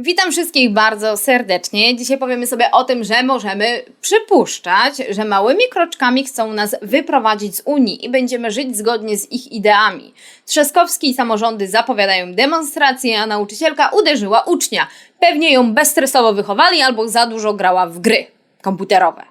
Witam wszystkich bardzo serdecznie. Dzisiaj powiemy sobie o tym, że możemy przypuszczać, że małymi kroczkami chcą nas wyprowadzić z Unii i będziemy żyć zgodnie z ich ideami. Trzaskowski i samorządy zapowiadają demonstrację, a nauczycielka uderzyła ucznia. Pewnie ją bezstresowo wychowali albo za dużo grała w gry komputerowe.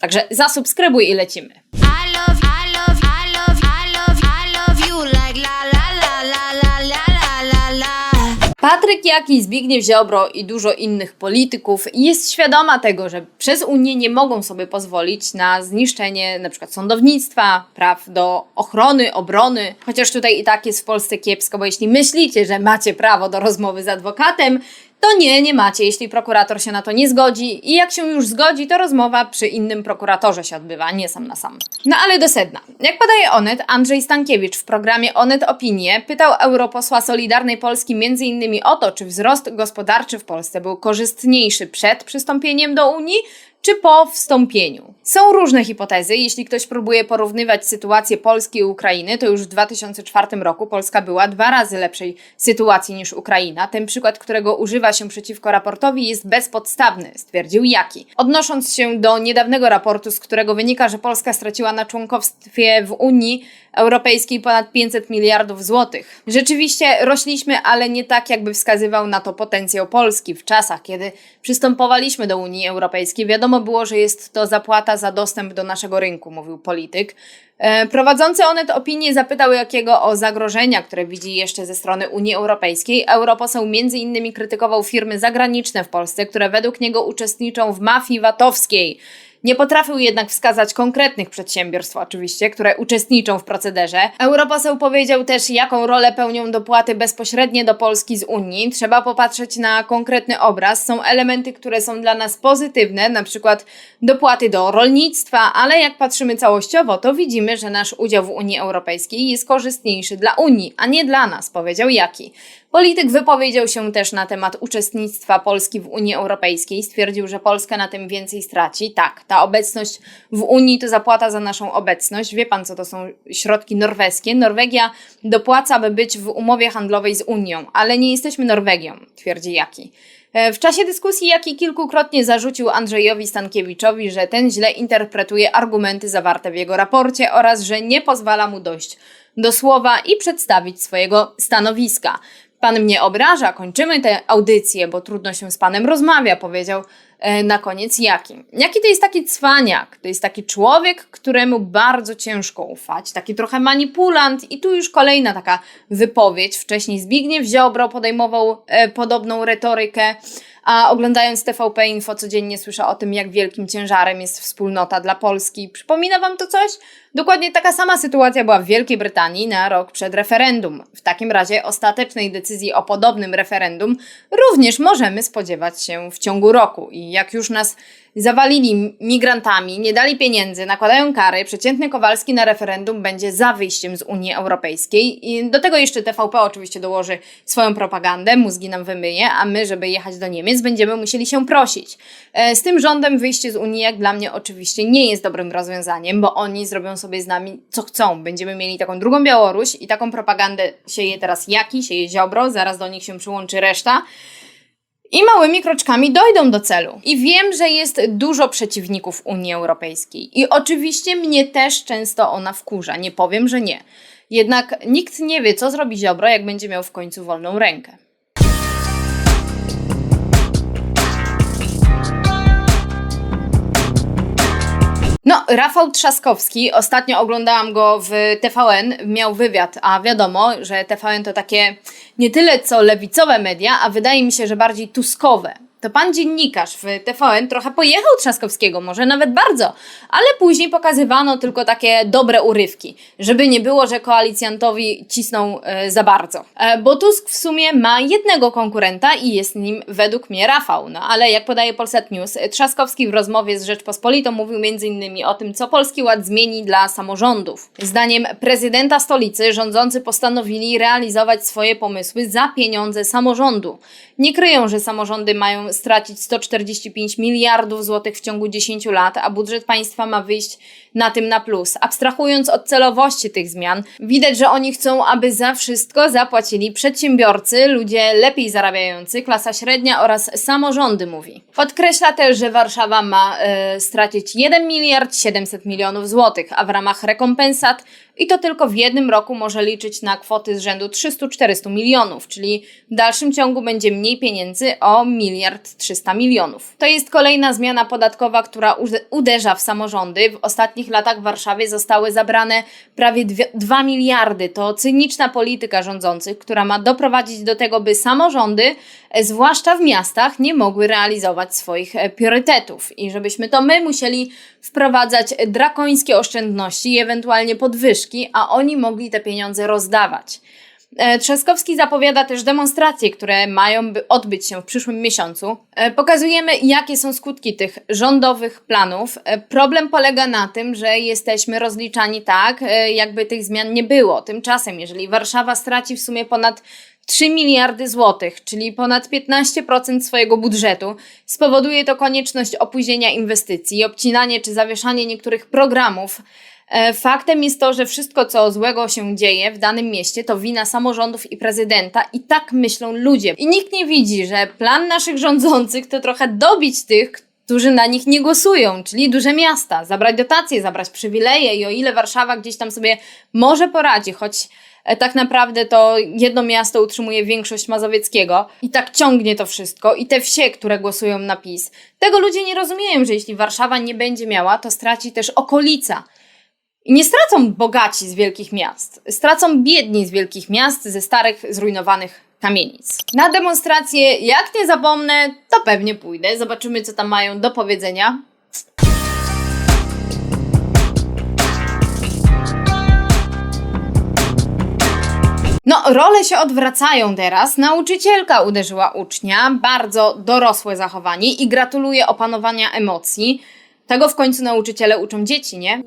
Także zasubskrybuj i lecimy. Patryk Jaki, Zbigniew Ziobro i dużo innych polityków jest świadoma tego, że przez Unię nie mogą sobie pozwolić na zniszczenie np. sądownictwa, praw do ochrony, obrony, chociaż tutaj i tak jest w Polsce kiepsko, bo jeśli myślicie, że macie prawo do rozmowy z adwokatem, to nie, nie macie, jeśli prokurator się na to nie zgodzi i jak się już zgodzi, to rozmowa przy innym prokuratorze się odbywa, nie sam na sam. No ale do sedna. Jak podaje Onet, Andrzej Stankiewicz w programie Onet Opinie pytał europosła Solidarnej Polski m.in. o to, czy wzrost gospodarczy w Polsce był korzystniejszy przed przystąpieniem do Unii, czy po wstąpieniu. Są różne hipotezy. Jeśli ktoś próbuje porównywać sytuację Polski i Ukrainy, to już w 2004 roku Polska była dwa razy lepszej sytuacji niż Ukraina. Ten przykład, którego używa się przeciwko raportowi, jest bezpodstawny, stwierdził Jaki. Odnosząc się do niedawnego raportu, z którego wynika, że Polska straciła na członkostwie w Unii Europejskiej ponad 500 miliardów złotych. Rzeczywiście rośliśmy, ale nie tak, jakby wskazywał na to potencjał Polski w czasach, kiedy przystępowaliśmy do Unii Europejskiej. Wiadomo było, że jest to zapłata za dostęp do naszego rynku, mówił polityk. E, Prowadzący Onet opinię zapytał Jakiego o zagrożenia, które widzi jeszcze ze strony Unii Europejskiej. Europoseł między innymi krytykował firmy zagraniczne w Polsce, które według niego uczestniczą w mafii VAT-owskiej. Nie potrafił jednak wskazać konkretnych przedsiębiorstw, oczywiście, które uczestniczą w procederze. Europoseł powiedział też, jaką rolę pełnią dopłaty bezpośrednie do Polski z Unii. Trzeba popatrzeć na konkretny obraz. Są elementy, które są dla nas pozytywne, na przykład dopłaty do rolnictwa, ale jak patrzymy całościowo, to widzimy, że nasz udział w Unii Europejskiej jest korzystniejszy dla Unii, a nie dla nas, powiedział Jaki. Polityk wypowiedział się też na temat uczestnictwa Polski w Unii Europejskiej. Stwierdził, że Polska na tym więcej straci. Tak, ta obecność w Unii to zapłata za naszą obecność. Wie pan, co to są środki norweskie? Norwegia dopłaca, by być w umowie handlowej z Unią, ale nie jesteśmy Norwegią, twierdzi Jaki. E, W czasie dyskusji Jaki kilkukrotnie zarzucił Andrzejowi Stankiewiczowi, że ten źle interpretuje argumenty zawarte w jego raporcie oraz że nie pozwala mu dojść do słowa i przedstawić swojego stanowiska. Pan mnie obraża, kończymy tę audycję, bo trudno się z panem rozmawia, powiedział e, na koniec Jaki. Jaki to jest taki cwaniak? To jest taki człowiek, któremu bardzo ciężko ufać, taki trochę manipulant i tu już kolejna taka wypowiedź. Wcześniej Zbigniew Ziobro podejmował e, podobną retorykę, a oglądając TVP Info codziennie słyszę o tym, jak wielkim ciężarem jest wspólnota dla Polski. Przypomina wam to coś? Dokładnie taka sama sytuacja była w Wielkiej Brytanii na rok przed referendum. W takim razie ostatecznej decyzji o podobnym referendum również możemy spodziewać się w ciągu roku. I jak już nas zawalili migrantami, nie dali pieniędzy, nakładają kary, przeciętny Kowalski na referendum będzie za wyjściem z Unii Europejskiej. I do tego jeszcze TVP oczywiście dołoży swoją propagandę, mózgi nam wymyje, a my, żeby jechać do Niemiec, będziemy musieli się prosić. E, Z tym rządem wyjście z Unii, jak dla mnie, oczywiście nie jest dobrym rozwiązaniem, bo oni zrobią sobie z nami co chcą. Będziemy mieli taką drugą Białoruś i taką propagandę sieje teraz Jaki, sieje Ziobro, zaraz do nich się przyłączy reszta. I małymi kroczkami dojdą do celu. I wiem, że jest dużo przeciwników Unii Europejskiej. I oczywiście mnie też często ona wkurza. Nie powiem, że nie. Jednak nikt nie wie, co zrobi Ziobro, jak będzie miał w końcu wolną rękę. No, Rafał Trzaskowski, ostatnio oglądałam go w TVN, miał wywiad, a wiadomo, że TVN to takie nie tyle co lewicowe media, a wydaje mi się, że bardziej tuskowe. To pan dziennikarz w TVN trochę pojechał Trzaskowskiego, może nawet bardzo, ale później pokazywano tylko takie dobre urywki, żeby nie było, że koalicjantowi cisną e, za bardzo. E, bo Tusk w sumie ma jednego konkurenta i jest nim według mnie Rafał. No ale jak podaje Polsat News, Trzaskowski w rozmowie z Rzeczpospolitą mówił m.in. o tym, co Polski Ład zmieni dla samorządów. Zdaniem prezydenta stolicy rządzący postanowili realizować swoje pomysły za pieniądze samorządu. Nie kryją, że samorządy mają mają stracić 145 miliardów złotych w ciągu 10 lat, a budżet państwa ma wyjść na tym na plus. Abstrahując od celowości tych zmian, widać, że oni chcą, aby za wszystko zapłacili przedsiębiorcy, ludzie lepiej zarabiający, klasa średnia oraz samorządy, mówi. Podkreśla też, że Warszawa ma e, stracić 1 miliard 700 milionów złotych, a w ramach rekompensat i to tylko w jednym roku może liczyć na kwoty z rzędu 300-400 milionów, czyli w dalszym ciągu będzie mniej pieniędzy o miliard 300 milionów. To jest kolejna zmiana podatkowa, która ude- uderza w samorządy. W ostatnich latach w Warszawie zostały zabrane prawie 2 miliardy. To cyniczna polityka rządzących, która ma doprowadzić do tego, by samorządy, e, zwłaszcza w miastach, nie mogły realizować swoich e, priorytetów i żebyśmy to my musieli wprowadzać drakońskie oszczędności i ewentualnie podwyżki, a oni mogli te pieniądze rozdawać. E, Trzaskowski zapowiada też demonstracje, które mają by odbyć się w przyszłym miesiącu. E, Pokazujemy, jakie są skutki tych rządowych planów. E, Problem polega na tym, że jesteśmy rozliczani tak, jakby tych zmian nie było. Tymczasem, jeżeli Warszawa straci w sumie ponad 3 miliardy złotych, czyli ponad 15% swojego budżetu, spowoduje to konieczność opóźnienia inwestycji, obcinanie czy zawieszanie niektórych programów. E, Faktem jest to, że wszystko, co złego się dzieje w danym mieście, to wina samorządów i prezydenta, i tak myślą ludzie. I nikt nie widzi, że plan naszych rządzących to trochę dobić tych, którzy na nich nie głosują, czyli duże miasta, zabrać dotacje, zabrać przywileje i o ile Warszawa gdzieś tam sobie może poradzi, choć e, tak naprawdę to jedno miasto utrzymuje większość Mazowieckiego i tak ciągnie to wszystko i te wsie, które głosują na PiS. Tego ludzie nie rozumieją, że jeśli Warszawa nie będzie miała, to straci też okolica. I nie stracą bogaci z wielkich miast, stracą biedni z wielkich miast, ze starych, zrujnowanych kamienic. Na demonstrację, jak nie zapomnę, to pewnie pójdę. Zobaczymy, co tam mają do powiedzenia. No, role się odwracają teraz. Nauczycielka uderzyła ucznia, bardzo dorosłe zachowanie i gratuluje opanowania emocji. Tego w końcu nauczyciele uczą dzieci, nie?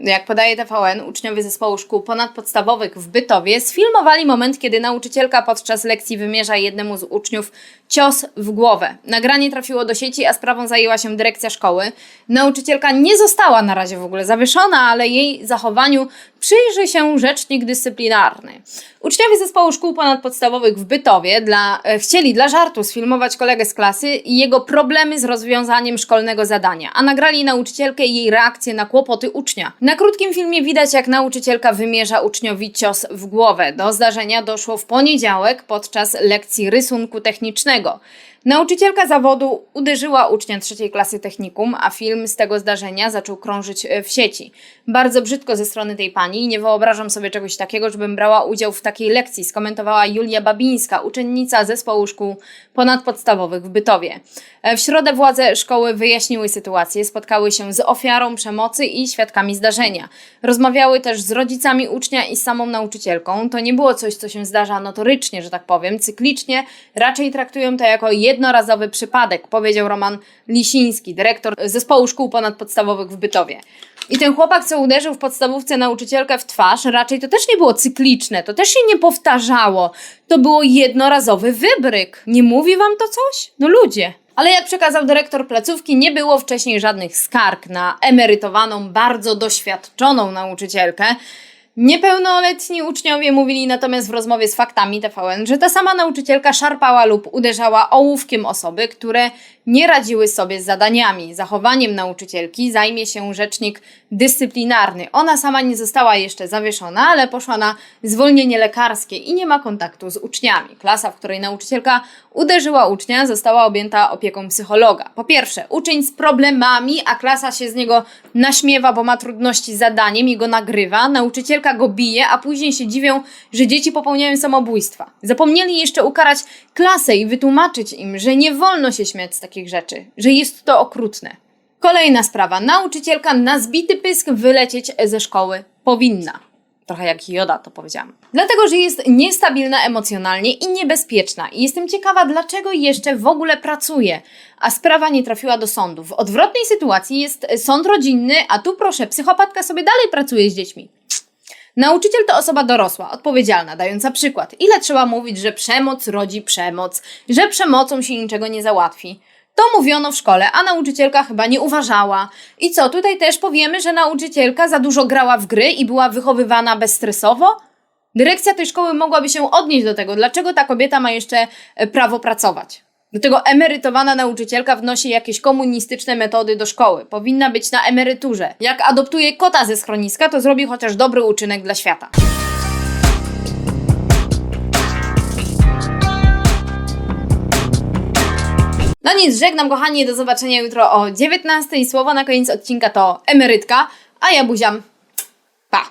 Jak podaje TVN, uczniowie zespołu szkół ponadpodstawowych w Bytowie sfilmowali moment, kiedy nauczycielka podczas lekcji wymierza jednemu z uczniów cios w głowę. Nagranie trafiło do sieci, a sprawą zajęła się dyrekcja szkoły. Nauczycielka nie została na razie w ogóle zawieszona, ale jej zachowaniu przyjrzy się rzecznik dyscyplinarny. Uczniowie zespołu szkół ponadpodstawowych w Bytowie dla, e, chcieli dla żartu sfilmować kolegę z klasy i jego problemy z rozwiązaniem szkolnego zadania, a nagrali nauczycielkę i jej reakcję na kłopoty ucznia. Na krótkim filmie widać, jak nauczycielka wymierza uczniowi cios w głowę. Do zdarzenia doszło w poniedziałek podczas lekcji rysunku technicznego innego. Nauczycielka zawodu uderzyła ucznia trzeciej klasy technikum, a film z tego zdarzenia zaczął krążyć e, w sieci. Bardzo brzydko ze strony tej pani i nie wyobrażam sobie czegoś takiego, żebym brała udział w takiej lekcji, skomentowała Julia Babińska, uczennica zespołu szkół ponadpodstawowych w Bytowie. E, W środę władze szkoły wyjaśniły sytuację, spotkały się z ofiarą przemocy i świadkami zdarzenia. Rozmawiały też z rodzicami ucznia i samą nauczycielką. To nie było coś, co się zdarza notorycznie, że tak powiem, cyklicznie, raczej traktują to jako jednorazowy przypadek, powiedział Roman Lisiński, dyrektor zespołu szkół ponadpodstawowych w Bytowie. I ten chłopak, co uderzył w podstawówce nauczycielkę w twarz, raczej to też nie było cykliczne, to też się nie powtarzało. To było jednorazowy wybryk. Nie mówi wam to coś? No ludzie. Ale jak przekazał dyrektor placówki, nie było wcześniej żadnych skarg na emerytowaną, bardzo doświadczoną nauczycielkę. Niepełnoletni uczniowie mówili natomiast w rozmowie z faktami TVN, że ta sama nauczycielka szarpała lub uderzała ołówkiem osoby, które nie radziły sobie z zadaniami. Zachowaniem nauczycielki zajmie się rzecznik dyscyplinarny. Ona sama nie została jeszcze zawieszona, ale poszła na zwolnienie lekarskie i nie ma kontaktu z uczniami. Klasa, w której nauczycielka uderzyła ucznia, została objęta opieką psychologa. Po pierwsze, uczeń z problemami, a klasa się z niego naśmiewa, bo ma trudności z zadaniem i go nagrywa. Nauczycielka go bije, a później się dziwią, że dzieci popełniają samobójstwa. Zapomnieli jeszcze ukarać klasę i wytłumaczyć im, że nie wolno się śmiać z takich rzeczy, że jest to okrutne. Kolejna sprawa. Nauczycielka na zbity pysk wylecieć ze szkoły powinna. Trochę jak Joda to powiedziałam. Dlatego, że jest niestabilna emocjonalnie i niebezpieczna. I jestem ciekawa, dlaczego jeszcze w ogóle pracuje, a sprawa nie trafiła do sądu. W odwrotnej sytuacji jest sąd rodzinny, a tu proszę, psychopatka sobie dalej pracuje z dziećmi. Nauczyciel to osoba dorosła, odpowiedzialna, dająca przykład. Ile trzeba mówić, że przemoc rodzi przemoc, że przemocą się niczego nie załatwi. To mówiono w szkole, a nauczycielka chyba nie uważała. I co, tutaj też powiemy, że nauczycielka za dużo grała w gry i była wychowywana bezstresowo? Dyrekcja tej szkoły mogłaby się odnieść do tego, dlaczego ta kobieta ma jeszcze e, prawo pracować. Do tego emerytowana nauczycielka wnosi jakieś komunistyczne metody do szkoły. Powinna być na emeryturze. Jak adoptuje kota ze schroniska, to zrobi chociaż dobry uczynek dla świata. No nic, żegnam kochani, do zobaczenia jutro o 19. I Słowo na koniec odcinka to emerytka, a ja buziam. Pa!